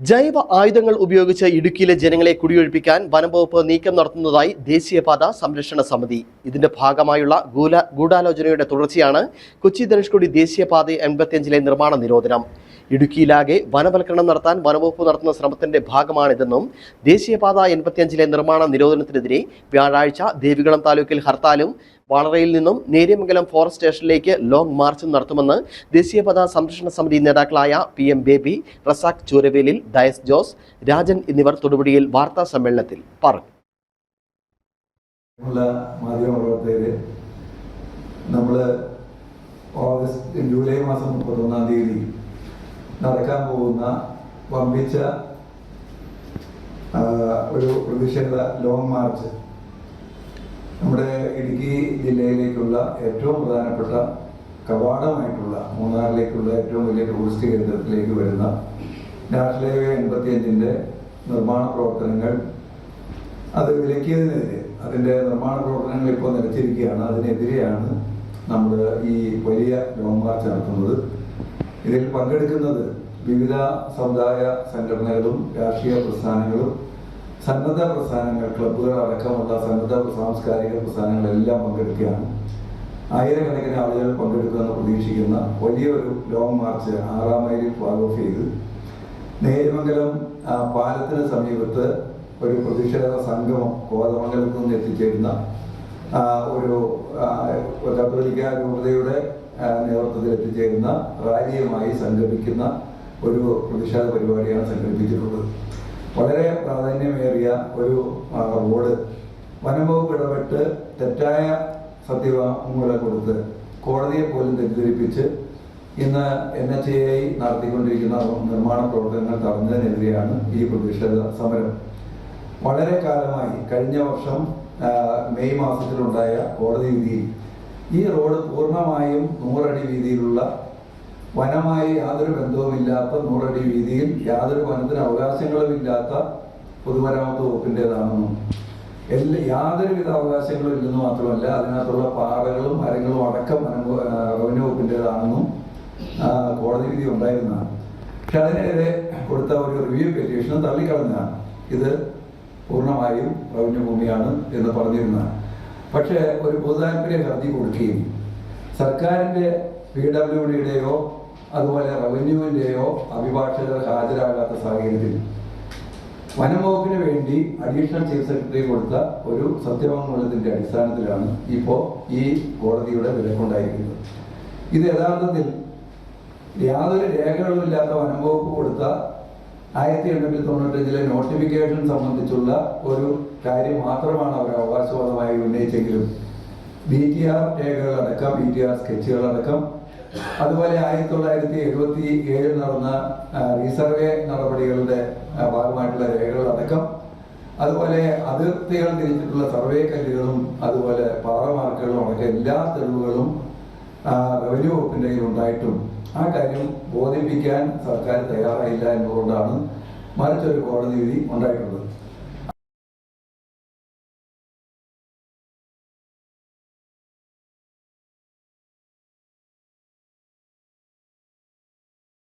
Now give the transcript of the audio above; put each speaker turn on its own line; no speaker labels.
ജൈവ ആയുധങ്ങൾ ഉപയോഗിച്ച് ഇടുക്കിയിലെ ജനങ്ങളെ കുടിയൊഴിപ്പിക്കാൻ വനംവകുപ്പ് നീക്കം നടത്തുന്നതായി ദേശീയപാത സംരക്ഷണ സമിതി. ഇതിന്റെ ഭാഗമായുള്ള ഗൂഢാലോചനയുടെ തുടർച്ചയാണ് കൊച്ചി ധനുഷ്കോടി ദേശീയപാത എൺപത്തിയഞ്ചിലെ നിർമ്മാണ നിരോധനം. ഇടുക്കിയിലാകെ വനവൽക്കരണം നടത്താൻ വനവകുപ്പ് നടത്തുന്ന ശ്രമത്തിന്റെ ഭാഗമാണിതെന്നും ദേശീയപാത എൺപത്തിയഞ്ചിലെ നിർമ്മാണ നിരോധനത്തിനെതിരെ വ്യാഴാഴ്ച ദേവികുളം താലൂക്കിൽ ഹർത്താലും വളറയിൽ നിന്നും നേര്യമംഗലം ഫോറസ്റ്റ് സ്റ്റേഷനിലേക്ക് ലോങ് മാർച്ചും നടത്തുമെന്ന് ദേശീയപാത സംരക്ഷണ സമിതി നേതാക്കളായ പി എം ബേബി റസാഖ് ചൂരവേലിൽ ഡയസ് ജോസ് രാജൻ എന്നിവർ തൊടുപുഴയിൽ വാർത്താ സമ്മേളനത്തിൽ പറഞ്ഞു.
നമ്മൾ ഓഗസ്റ്റ് ജൂലൈ മാസം മുപ്പത്തൊന്നാം തീയതി നടക്കാൻ പോകുന്ന വമ്പിച്ച ഒരു പ്രതിഷേധ ലോങ് മാർച്ച്. നമ്മുടെ ഇടുക്കി ജില്ലയിലേക്കുള്ള ഏറ്റവും പ്രധാനപ്പെട്ട കവാടമായിട്ടുള്ള മൂന്നാറിലേക്കുള്ള ഏറ്റവും വലിയ ടൂറിസ്റ്റ് കേന്ദ്രത്തിലേക്ക് വരുന്ന നാഷണൽ ഹൈവേ എൺപത്തിയഞ്ചിന്റെ നിർമ്മാണ പ്രവർത്തനങ്ങൾ അത് വിലക്കിയതിനെതിരെ അതിന്റെ നിർമ്മാണ പ്രവർത്തനങ്ങൾ ഇപ്പോൾ നിലച്ചിരിക്കുകയാണ്. അതിനെതിരെയാണ് നമ്മൾ ഈ വലിയ ലോങ് മാർച്ച് നടത്തുന്നത്. ഇതിൽ പങ്കെടുക്കുന്നത് വിവിധ സമുദായ സംഘടനകളും രാഷ്ട്രീയ പ്രസ്ഥാനങ്ങളും സന്നദ്ധ പ്രസ്ഥാനങ്ങൾ ക്ലബ്ബുകൾ അടക്കമുള്ള സന്നദ്ധ സാംസ്കാരിക പ്രസ്ഥാനങ്ങളെല്ലാം പങ്കെടുക്കുകയാണ്. ആയിരക്കണക്കിന് ആളുകൾ പങ്കെടുക്കുമെന്ന് പ്രതീക്ഷിക്കുന്ന വലിയൊരു ലോങ് മാർച്ച് ആറാം മൈലിൽ ഫ്ലാഗ് ഓഫ് ചെയ്ത് നേര്യമംഗലം ആ, പാലത്തിന് സമീപത്ത് ഒരു പ്രതിഷേധ സംഗമം കോതമംഗലത്ത് നിന്ന് എത്തിച്ചേരുന്ന ഒരു കത്തോലിക്ക രൂപതയുടെ നേതൃത്വത്തിൽ എത്തിച്ചേരുന്ന റാലിയുമായി സംഘടിപ്പിക്കുന്ന ഒരു പ്രതിഷേധ പരിപാടിയാണ് സംഘടിപ്പിച്ചിട്ടുള്ളത്. വളരെ പ്രാധാന്യമേറിയ ഒരു റോഡ് വനംവകുപ്പ് ഇടപെട്ട് തെറ്റായ സത്യവാങ്മൂലം കൊടുത്ത് കോടതിയെ പോലും തെറ്റിദ്ധരിപ്പിച്ച് ഇന്ന് എൻ എച്ച് ഐ നടത്തിക്കൊണ്ടിരിക്കുന്ന നിർമ്മാണ പ്രവർത്തനങ്ങൾ തടഞ്ഞതിനെതിരെയാണ് ഈ പ്രതിഷേധ സമരം. വളരെ കാലമായി കഴിഞ്ഞ വർഷം മെയ് മാസത്തിലുണ്ടായ കോടതി വിധിയിൽ ഈ റോഡ് പൂർണമായും നൂറടി വീതിയിലുള്ള വനമായി യാതൊരു ബന്ധവുമില്ലാത്ത നൂറടി വീതിയിൽ യാതൊരു വനത്തിന് അവകാശങ്ങളും ഇല്ലാത്ത പൊതുമരാമത്ത് വകുപ്പിന്റെതാണെന്നും എല്ലാ യാതൊരുവിധ അവകാശങ്ങളും ഇല്ലെന്ന് മാത്രമല്ല അതിനകത്തുള്ള പാറകളും മരങ്ങളും അടക്കം റവന്യൂ വകുപ്പിന്റെതാണെന്നും കോടതി വിധി ഉണ്ടായിരുന്നതാണ്. പക്ഷെ അതിനെതിരെ കൊടുത്ത ഒരു റിവ്യൂ പെറ്റീഷനും തള്ളിക്കളഞ്ഞതാണ്. ഇത് പൂർണമായും റവന്യൂ ഭൂമിയാണ് എന്ന് പറഞ്ഞിരുന്നതാണ്. പക്ഷേ ഒരു പൊതുതാൽപര്യ ഹർജി കൊടുക്കുകയും സർക്കാരിന്റെ പി ഡബ്ല്യു ഡിയുടെയോ അതുപോലെ റവന്യൂവിന്റെയോ അഭിഭാഷകർ ഹാജരാകാത്ത സാഹചര്യത്തിൽ വനം വകുപ്പിന് വേണ്ടി അഡീഷണൽ ചീഫ് സെക്രട്ടറി കൊടുത്ത ഒരു സത്യവാങ്മൂലത്തിന്റെ അടിസ്ഥാനത്തിലാണ് ഇപ്പോൾ ഈ കോടതിയുടെ വിലക്കുണ്ടായിരിക്കുന്നത്. ഇത് യഥാർത്ഥത്തിൽ യാതൊരു രേഖകളുമില്ലാത്ത വനം വകുപ്പ് കൊടുത്ത ആയിരത്തി എണ്ണൂറ്റി തൊണ്ണൂറ്റഞ്ചിലെ നോട്ടിഫിക്കേഷൻ സംബന്ധിച്ചുള്ള ഒരു കാര്യം മാത്രമാണ് അവർ അവകാശവാദമായി ഉന്നയിച്ചെങ്കിലും ബി ടി ആർ രേഖകളടക്കം ബി ടി ആർ സ്കെച്ചുകളടക്കം അതുപോലെ ആയിരത്തി തൊള്ളായിരത്തി എഴുപത്തി ഏഴിൽ നടന്ന റീസർവേ നടപടികളുടെ ഭാഗമായിട്ടുള്ള രേഖകളടക്കം അതുപോലെ അതിർത്തികൾ തിരിച്ചിട്ടുള്ള സർവേ കല്ലുകളും അതുപോലെ പാറമാർക്കുകളും അടക്കം എല്ലാ തെളിവുകളും റവന്യൂ വകുപ്പിന്റെ കയ്യിൽ ഉണ്ടായിട്ടും ആ കാര്യം ബോധിപ്പിക്കാൻ സർക്കാർ തയ്യാറായില്ല എന്നതുകൊണ്ടാണ് മറിച്ചൊരു കോടതി വിധി ഉണ്ടായിട്ടുള്ളത്.